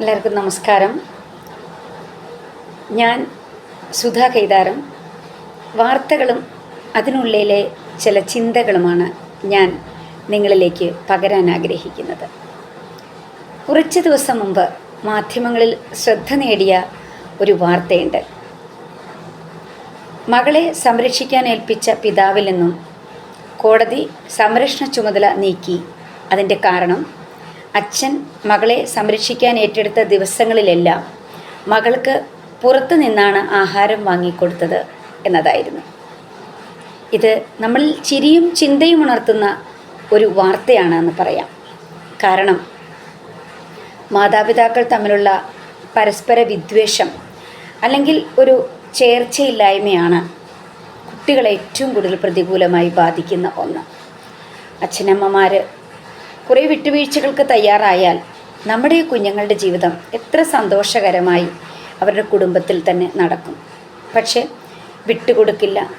എല്ലാവർക്കും നമസ്കാരം. ഞാൻ സുധാ കൈതാരം വാർത്തകളും അതിനുള്ളിലെ ചില ചിന്തകളുമാണ് ഞാൻ നിങ്ങളിലേക്ക് പകരാൻ ആഗ്രഹിക്കുന്നത്. കുറച്ച് ദിവസം മുമ്പ് മാധ്യമങ്ങളിൽ ശ്രദ്ധ നേടിയ ഒരു വാർത്തയുണ്ട്. മകളെ സംരക്ഷിക്കാൻ ഏൽപ്പിച്ച പിതാവിൽ നിന്നും കോടതി സംരക്ഷണ ചുമതല നീക്കി. അതിന്റെ കാരണം അച്ഛൻ മകളെ സംരക്ഷിക്കാൻ ഏറ്റെടുത്ത ദിവസങ്ങളിലെല്ലാം മകൾക്ക് പുറത്തു നിന്നാണ് ആഹാരം വാങ്ങിക്കൊടുത്തത് എന്നതായിരുന്നു. ഇത് നമ്മൾ ചിരിയും ചിന്തയും ഉണർത്തുന്ന ഒരു വാർത്തയാണ് എന്ന് പറയാം. കാരണം മാതാപിതാക്കൾ തമ്മിലുള്ള പരസ്പര വിദ്വേഷം അല്ലെങ്കിൽ ഒരു ചേർച്ചയില്ലായ്മയാണ് കുട്ടികളെ ഏറ്റവും കൂടുതൽ പ്രതികൂലമായി ബാധിക്കുന്ന ഒന്ന്. അച്ഛനമ്മമാർ കുറേ വിട്ടുവീഴ്ചകൾക്ക് തയ്യാറായാൽ നമ്മുടെ കുഞ്ഞുങ്ങളുടെ ജീവിതം എത്ര സന്തോഷകരമായി അവരുടെ കുടുംബത്തിൽ തന്നെ നടക്കും. പക്ഷേ വിട്ടുകൊടുക്കില്ല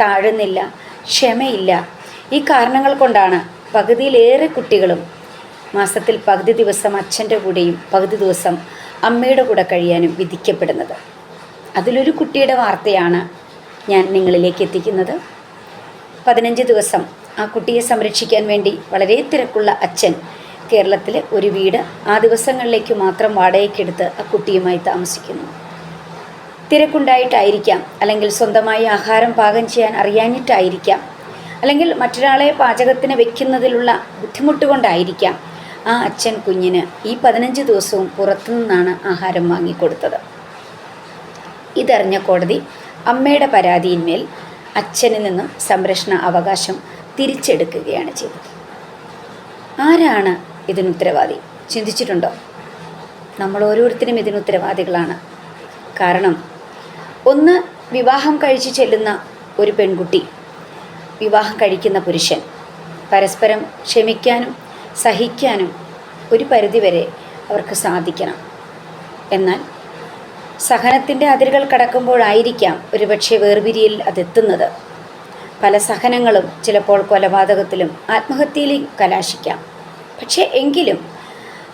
താഴുന്നില്ല ക്ഷമയില്ല. ഈ കാരണങ്ങൾ കൊണ്ടാണ് പകുതിയിലേറെ കുട്ടികളും മാസത്തിൽ പകുതി ദിവസം അച്ഛന്റെ കൂടെയും പകുതി ദിവസം അമ്മയുടെ കൂടെ കഴിയാനും വിധിക്കപ്പെടുന്നത്. അതിലൊരു കുട്ടിയുടെ വാർത്തയാണ് ഞാൻ നിങ്ങളിലേക്ക് എത്തിക്കുന്നത്. പതിനഞ്ച് ദിവസം ആ കുട്ടിയെ സംരക്ഷിക്കാൻ വേണ്ടി വളരെ തിരക്കുള്ള അച്ഛൻ കേരളത്തിലെ ഒരു വീട് ആ ദിവസങ്ങളിലേക്ക് മാത്രം വാടകയ്ക്കെടുത്ത് ആ കുട്ടിയുമായി താമസിക്കുന്നു. തിരക്കുണ്ടായിട്ടായിരിക്കാം അല്ലെങ്കിൽ സ്വന്തമായി ആഹാരം പാകം ചെയ്യാൻ അറിയാനിട്ടായിരിക്കാം അല്ലെങ്കിൽ മറ്റൊരാളെ പാചകത്തിന് വെക്കുന്നതിലുള്ള ബുദ്ധിമുട്ട് കൊണ്ടായിരിക്കാം ആ അച്ഛൻ കുഞ്ഞിന് ഈ പതിനഞ്ച് ദിവസവും പുറത്തുനിന്നാണ് ആഹാരം വാങ്ങിക്കൊടുത്തത്. ഇതറിഞ്ഞ കോടതി അമ്മയുടെ പരാതിയിന്മേൽ അച്ഛനിൽ നിന്നും സംരക്ഷണ അവകാശം തിരിച്ചെടുക്കുകയാണ് ചെയ്തത്. ആരാണ് ഇതിന് ഉത്തരവാദി? ചിന്തിച്ചിട്ടുണ്ടോ? നമ്മൾ ഓരോരുത്തരും ഇതിന് ഉത്തരവാദികളാണ്. കാരണം ഒന്ന് വിവാഹം കഴിച്ച് ചെല്ലുന്ന ഒരു പെൺകുട്ടി വിവാഹം കഴിക്കുന്ന പുരുഷൻ പരസ്പരം ക്ഷമിക്കാനും സഹിക്കാനും ഒരു പരിധിവരെ അവർക്ക് സാധിക്കണം. എന്നാൽ സഹനത്തിന്റെ അതിരുകൾ കടക്കുമ്പോഴായിരിക്കാം ഒരുപക്ഷെ വേർപിരിയിൽ അതെത്തുന്നത്. പല സഹനങ്ങളും ചിലപ്പോൾ കൊലപാതകത്തിലും ആത്മഹത്യയിലും കലാശിക്കാം. പക്ഷേ എങ്കിലും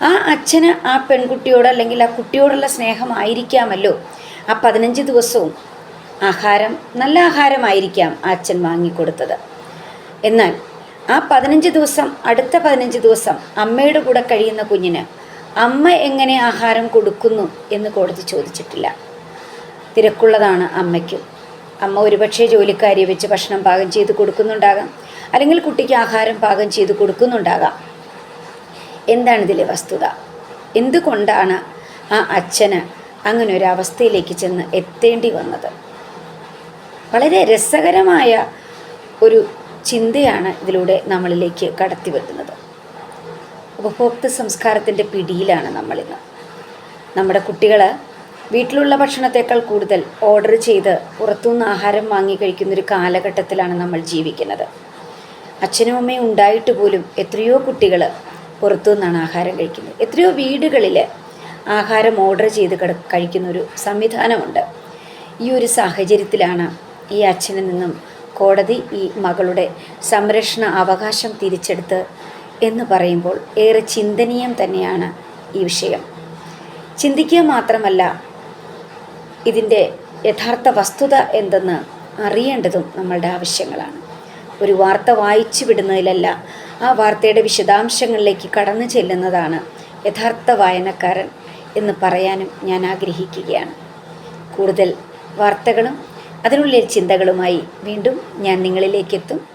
ആ അച്ഛന് ആ പെൺകുട്ടിയോട് അല്ലെങ്കിൽ ആ കുട്ടിയോടുള്ള സ്നേഹമായിരിക്കാമല്ലോ. ആ പതിനഞ്ച് ദിവസവും ആഹാരം നല്ല ആഹാരമായിരിക്കാം ആ അച്ഛൻ വാങ്ങിക്കൊടുത്തത്. എന്നാൽ ആ പതിനഞ്ച് ദിവസം അടുത്ത പതിനഞ്ച് ദിവസം അമ്മയുടെ കൂടെ കഴിയുന്ന കുഞ്ഞിന് അമ്മ എങ്ങനെ ആഹാരം കൊടുക്കുന്നു എന്ന് കോടതി ചോദിച്ചിട്ടില്ല. തിരക്കുള്ളതാണ് അമ്മയ്ക്കും. അമ്മ ഒരുപക്ഷെ ജോലിക്കാരിയെ വെച്ച് ഭക്ഷണം പാകം ചെയ്ത് കൊടുക്കുന്നുണ്ടാകാം. അല്ലെങ്കിൽ കുട്ടിക്ക് ആഹാരം പാകം ചെയ്ത് കൊടുക്കുന്നുണ്ടാകാം. എന്താണ് ഇതിലെ വസ്തുത? എന്തുകൊണ്ടാണ് ആ അച്ഛന് അങ്ങനെ ഒരു അവസ്ഥയിലേക്ക് ചെന്ന് എത്തേണ്ടി വന്നത്? വളരെ രസകരമായ ഒരു ചിന്തയാണ് ഇതിലൂടെ നമ്മളിലേക്ക് കടത്തി വെക്കുന്നത്. ഉപഭോക്തൃ സംസ്കാരത്തിന്റെ പിടിയിലാണ് നമ്മളിന്ന്. നമ്മുടെ കുട്ടികൾ വീട്ടിലുള്ള ഭക്ഷണത്തേക്കാൾ കൂടുതൽ ഓർഡർ ചെയ്ത് പുറത്തുനിന്ന് ആഹാരം വാങ്ങി കഴിക്കുന്നൊരു കാലഘട്ടത്തിലാണ് നമ്മൾ ജീവിക്കുന്നത്. അച്ഛനും അമ്മയും ഉണ്ടായിട്ട് പോലും എത്രയോ കുട്ടികൾ പുറത്തുനിന്നാണ് ആഹാരം കഴിക്കുന്നത്. എത്രയോ വീടുകളിൽ ആഹാരം ഓർഡർ ചെയ്ത് കിട കഴിക്കുന്നൊരു സംവിധാനമുണ്ട്. ഈ ഒരു സാഹചര്യത്തിലാണ് ഈ അച്ഛനിൽ നിന്നും കോടതി ഈ മകളുടെ സംരക്ഷണ അവകാശം തിരിച്ചെടുത്ത് എന്ന് പറയുമ്പോൾ ഏറെ ചിന്തനീയം തന്നെയാണ് ഈ വിഷയം. ചിന്തിക്കുക മാത്രമല്ല ഇതിന്റെ യഥാർത്ഥ വസ്തുത എന്തെന്ന് അറിയേണ്ടതും നമ്മളുടെ ആവശ്യങ്ങളാണ്. ഒരു വാർത്ത വായിച്ചു വിടുന്നതിലല്ല ആ വാർത്തയുടെ വിശദാംശങ്ങളിലേക്ക് കടന്നു ചെല്ലുന്നതാണ് യഥാർത്ഥ വായനക്കാരൻ എന്ന് പറയാനും ഞാൻ ആഗ്രഹിക്കുകയാണ്. കൂടുതൽ വാർത്തകളും അതിനുള്ളിൽ ചിന്തകളുമായി വീണ്ടും ഞാൻ നിങ്ങളിലേക്ക് എത്തും